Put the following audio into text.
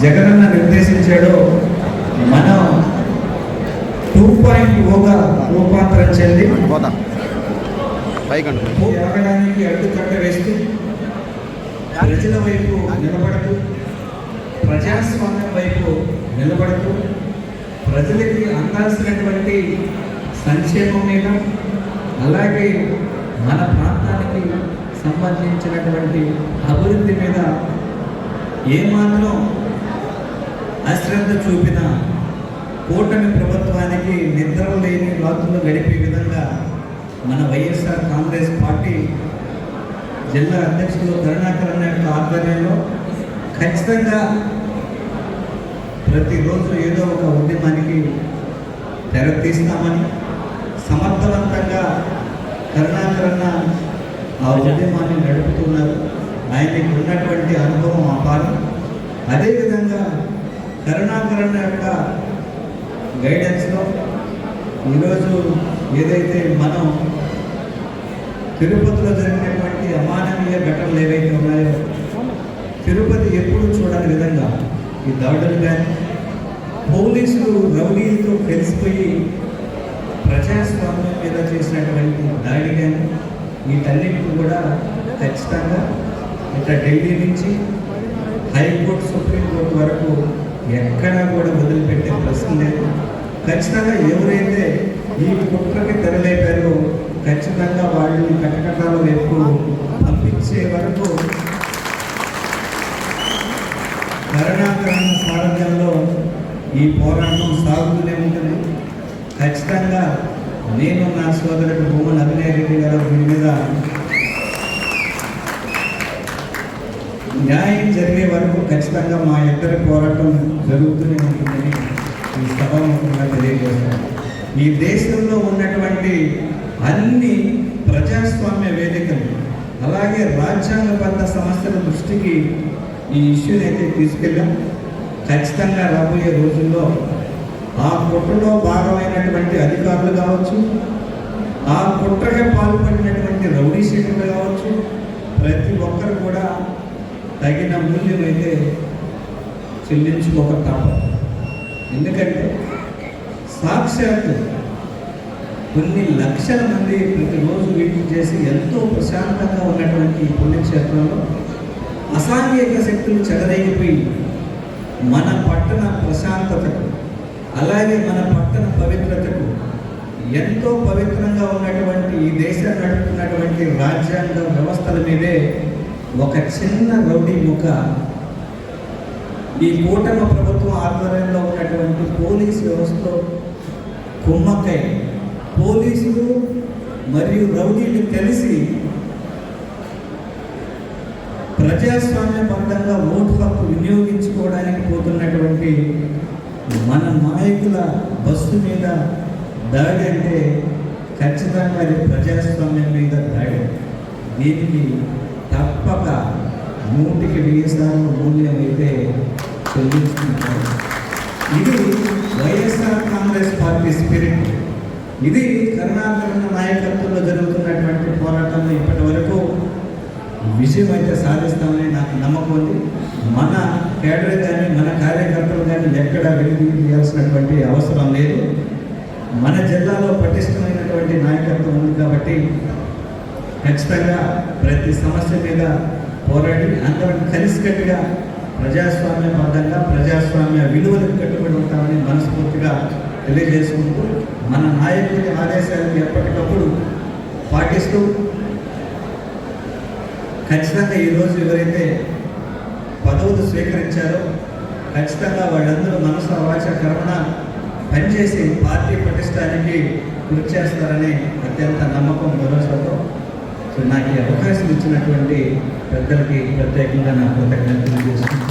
జగనన్న నిర్దేశించాడో మనం two point ఓగా రూపాంతరం చెంది ఆగడానికి అడ్డుకట్ట వేస్తూ ప్రజల వైపు నిలబడుతూ ప్రజాస్వామ్యం వైపు నిలబడుతూ ప్రజలకి అందాల్సినటువంటి సంక్షేమం మీద అలాగే మన ప్రాంతానికి సంబంధించినటువంటి అభివృద్ధి మీద ఏమాత్రం అశ్రద్ధ చూపిన కూటమి ప్రభుత్వానికి నిద్ర లేని రాత్రులు గడిపే విధంగా మన వైఎస్ఆర్ కాంగ్రెస్ పార్టీ జిల్లా అధ్యక్షుడు కరుణాకరణ యొక్క ఆధ్వర్యంలో ఖచ్చితంగా ప్రతిరోజు ఏదో ఒక ఉద్యమానికి తెరతీస్తామని సమర్థవంతంగా కరుణాకరణ ఆ ఉద్యమాన్ని నడుపుతున్నారు. ఆయనకి ఉన్నటువంటి అనుభవం అపారం. అదేవిధంగా కరుణాకరణ యొక్క గైడెన్స్లో ఈరోజు ఏదైతే మనం తిరుపతిలో జరిగినటువంటి అమానవీయ ఘటనలు ఏవైతే ఉన్నాయో తిరుపతి ఎప్పుడు చూడని విధంగా ఈ దాడులు కానీ పోలీసులు రౌడీలతో కలిసిపోయి ప్రజాస్వామ్యం మీద చేసినటువంటి దాడి కానీ వీటన్నిటిని కూడా ఖచ్చితంగా ఇట్లా ఢిల్లీ నుంచి హైకోర్టు సుప్రీంకోర్టు వరకు ఎక్కడా కూడా వదిలిపెట్టే ప్రశ్న లేదు. ఖచ్చితంగా ఎవరైతే ఈ కుట్రకి తెరలేపారో ఖచ్చితంగా వాళ్ళని కటకటాలు వైపు పంపించే వరకు కరుణాకరణ సారథ్యంలో ఈ పోరాటం సాగుతూనే ఉంటుంది. ఖచ్చితంగా నేను నా సోదరుడు భూమన్ అభినయ రెడ్డి గారు దీని మీద న్యాయం జరిగే వరకు ఖచ్చితంగా మా ఇద్దరి పోరాటం జరుగుతూనే ఉంటుందని ఈ సభాముఖంగా తెలియజేస్తాను ఈ దేశంలో ఉన్నటువంటి అన్ని ప్రజాస్వామ్య వేదికలు అలాగే రాజ్యాంగబద్ధ సమస్యల దృష్టికి ఈ ఇష్యూని అయితే తీసుకెళ్ళాం. ఖచ్చితంగా రాబోయే రోజుల్లో ఆ కుట్రలో భాగమైనటువంటి అధికారులు కావచ్చు ఆ పుట్టగా పాల్పడినటువంటి రౌడీ శీటర్లు కావచ్చు ప్రతి ఒక్కరు కూడా తగిన మూల్యం అయితే చెల్లించుకోక తప్పదు ఎందుకంటే సాక్షాత్తు కొన్ని లక్షల మంది ప్రతిరోజు వీటిని చేసి ఎంతో ప్రశాంతంగా ఉన్నటువంటి పుణ్యక్షేత్రంలో అసాంఘిక శక్తులు చెలరేగిపోయి మన పట్టణ ప్రశాంతతకు అలాగే మన పట్టణ పవిత్రతకు ఎంతో పవిత్రంగా ఉన్నటువంటి ఈ దేశం నడుపుతున్నటువంటి రాజ్యాంగ వ్యవస్థల మీదే ఒక చిన్న రౌడీ ముఖ ఈ కూటమి ప్రభుత్వం ఆధ్వర్యంలో ఉన్నటువంటి పోలీస్ వ్యవస్థ కుమ్మక్కై పోలీసులు మరియు రౌడీలు కలిసి ప్రజాస్వామ్యబద్ధంగా ఓటు హక్కు వినియోగించుకోవడానికి పోతున్నటువంటి మన నాయకుల బస్సు మీద దాడి అంటే ఖచ్చితంగా అది ప్రజాస్వామ్యం మీద దాడి. దీనికి తప్పక నూటికి వెయ్యి సార్లు మూల్యం అయితే చెల్లిస్తున్నారు ఇది వైఎస్ఆర్ కాంగ్రెస్ పార్టీ స్పిరిట్ ఇది కరుణాకరణ నాయకత్వంలో జరుగుతున్నటువంటి పోరాటంలో ఇప్పటి వరకు విజయం అయితే సాధిస్తామని నాకు నమ్మకం ఉంది. మన కేడర్ కానీ మన కార్యకర్తలు కానీ ఎక్కడ వెలిగించాల్సినటువంటి అవసరం లేదు. మన జిల్లాలో పటిష్టమైనటువంటి నాయకత్వం ఉంది కాబట్టి ఖచ్చితంగా ప్రతి సమస్య మీద పోరాడి అందరం కలిసికట్టుగా ప్రజాస్వామ్యబద్ధంగా ప్రజాస్వామ్య విలువలకు కట్టుబడి ఉంటామని మనస్ఫూర్తిగా తెలియజేసుకుంటూ మన నాయకుడి ఆదేశాలను ఎప్పటికప్పుడు పాటిస్తూ ఖచ్చితంగా ఈరోజు ఎవరైతే పదవులు స్వీకరించారో ఖచ్చితంగా వాళ్ళందరూ మనసు వాచ కర్మణ పనిచేసి పార్టీ పటిష్టానికి కృషి చేస్తారని అత్యంత నమ్మకం భరోసాతో. నాకు ఈ అవకాశం ఇచ్చినటువంటి పెద్దలకి ప్రత్యేకంగా నా కృతజ్ఞతలు చేసుకుంటున్నాను